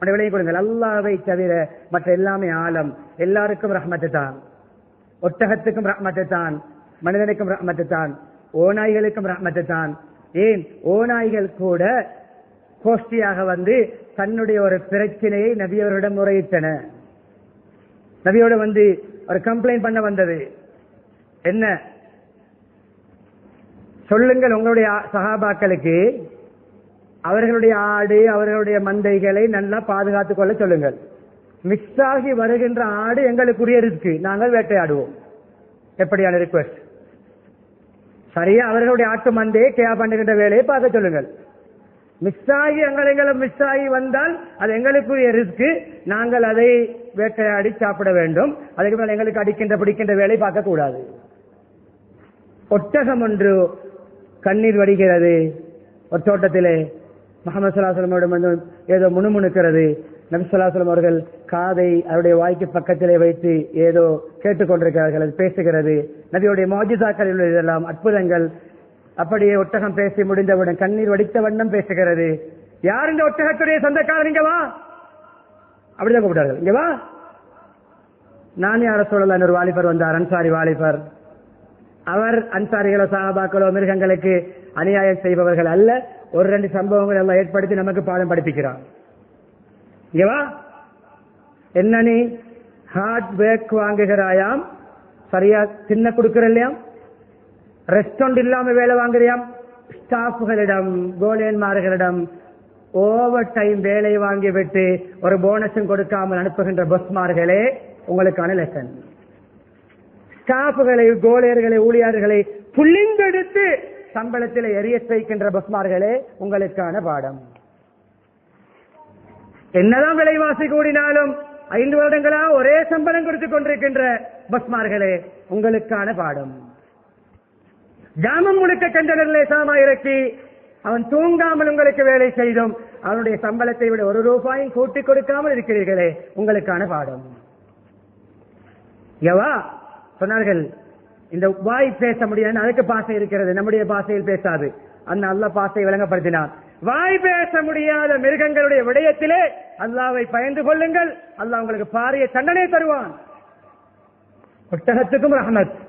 உடைய விலையை கொடுங்கள் அல்லாவை தவிர மற்ற எல்லாமே ஆழம். எல்லாருக்கும் ரஹ்மத்து தான். ஒட்டகத்துக்கும் ரஹ்மத்து தான். மனிதனுக்கும் ரஹ்மத்து தான். ஓநாய்களுக்கும் ரஹ்மத்து தான். ஏன்? ஓநாய்கள் கூட கோஷ்டியாக வந்து தன்னுடைய ஒரு பிரச்சனையை நபியவரிடம் முறையிட்டன. நபியோட வந்து ஒரு கம்ப்ளைண்ட் பண்ண வந்தது. என்ன? சொல்லுங்கள் உங்களுடைய சகாபாக்களுக்கு அவர்களுடைய ஆடு அவர்களுடைய மந்தைகளை நல்லா பாதுகாத்துக் கொள்ள சொல்லுங்கள். மிக்ஸ் ஆகி வருகின்ற ஆடு எங்களுக்குரிய இருக்கு நாங்கள் வேட்டையாடுவோம். எப்படியான ரிக்வெஸ்ட் சரியா அவர்களுடைய ஆட்டு மந்தையை கேயா பண்ணுகின்ற வேலையை பார்க்க சொல்லுங்கள். மிஸ் ஆகி எங்களை மிஸ் ஆகி வந்தால் அது எங்களுக்குரிய ரிஸ்க்கு. நாங்கள் அதை வேட்டையாடி சாப்பிட வேண்டும். அதுக்கு மேல எங்களுக்கு அடிக்கின்ற பிடிக்கின்ற வேலை பார்க்க கூடாது. ஒட்டகம் ஒன்று கண்ணீர் வடிகிறது. ஒரு தோட்டத்திலே முகமது சலாஹலமிடம் வந்து ஏதோ முணுமுணுக்கிறது. நபி அவர்கள் காதை அவருடைய வாய்க்கு பக்கத்திலே வைத்து ஏதோ கேட்டுக்கொண்டிருக்கிறார்கள். அது பேசுகிறது. நபியுடைய மோஜிதாக்கள் உள்ள இதெல்லாம் அற்புதங்கள். அப்படியே ஒட்டகம் பேசி முடிந்தவுடன் கண்ணீர் வடித்த வண்ணம் பேசுகிறது. யார் இந்த ஒட்டகத்துடைய சொந்தக்காரர்? இங்க வா. அப்படிதான் கூப்பிட்டார்கள். இங்க வா. நானே யார சொல்லலாம் ஒரு வாலிபர் வந்தார். அன்சாரி வாலிபர். அவர் அன்சாரிகளோ சாபாக்களோ மிருகங்களுக்கு அநியாயம் செய்பவர்கள் அல்ல. ஒரு ரெண்டு சம்பவங்கள் எல்லாம் ஏற்படுத்தி நமக்கு பாடம் படிப்பிக்கிறான். இங்க என்ன நீ? ஹார்ட் பேக் வாங்குகிறாயாம். சரியா சின்ன கொடுக்கிற இல்லையாம் ரெஸ்டாரண்ட் இல்லாம வேலை வாங்குறியாம்? ஸ்டாஃப்களிடம் கோலியன்மார்களிடம் ஓவர் டைம் வேலை வாங்கி விட்டு ஒரு போனஸும் கொடுக்காமல் அனுப்புகின்ற பஸ்மார்களே உங்களுக்கான லெசன் ஸ்டாஃப்களை கோலியர்களை ஊழியர்களை புள்ளிந்தெடுத்து சம்பளத்தில் எரிய வைக்கின்ற பஸ்மார்களே உங்களுக்கான பாடம். என்னதான் விலைவாசி கூடினாலும் ஐந்து வருடங்களா ஒரே சம்பளம் கொடுத்துக் கொண்டிருக்கின்ற பஸ்மார்களே உங்களுக்கான பாடம். ஜாமம் முழுக்க கண்டனர்களை சாமா இறக்கி அவன் தூங்காமல் உங்களுக்கு வேலை செய்தும் அவனுடைய சம்பளத்தை விட ஒரு ரூபாயும் கூட்டிக் கொடுக்காமல் இருக்கிறீர்களே உங்களுக்கான பாடம். எவா சொன்னார்கள் இந்த வாய் பேச முடியாது அதுக்கு பாசை இருக்கிறது. நம்முடைய பாசையில் பேசாது. அந்த நல்ல பாசை விளங்கப்படுத்தினார். வாய் பேச முடியாத மிருகங்களுடைய விடயத்திலே அல்லாவை பயந்து கொள்ளுங்கள். அல்லாஹ் உங்களுக்கு பாரிய தண்டனை தருவான். ஒட்டகத்துக்கும் ரஹமத்.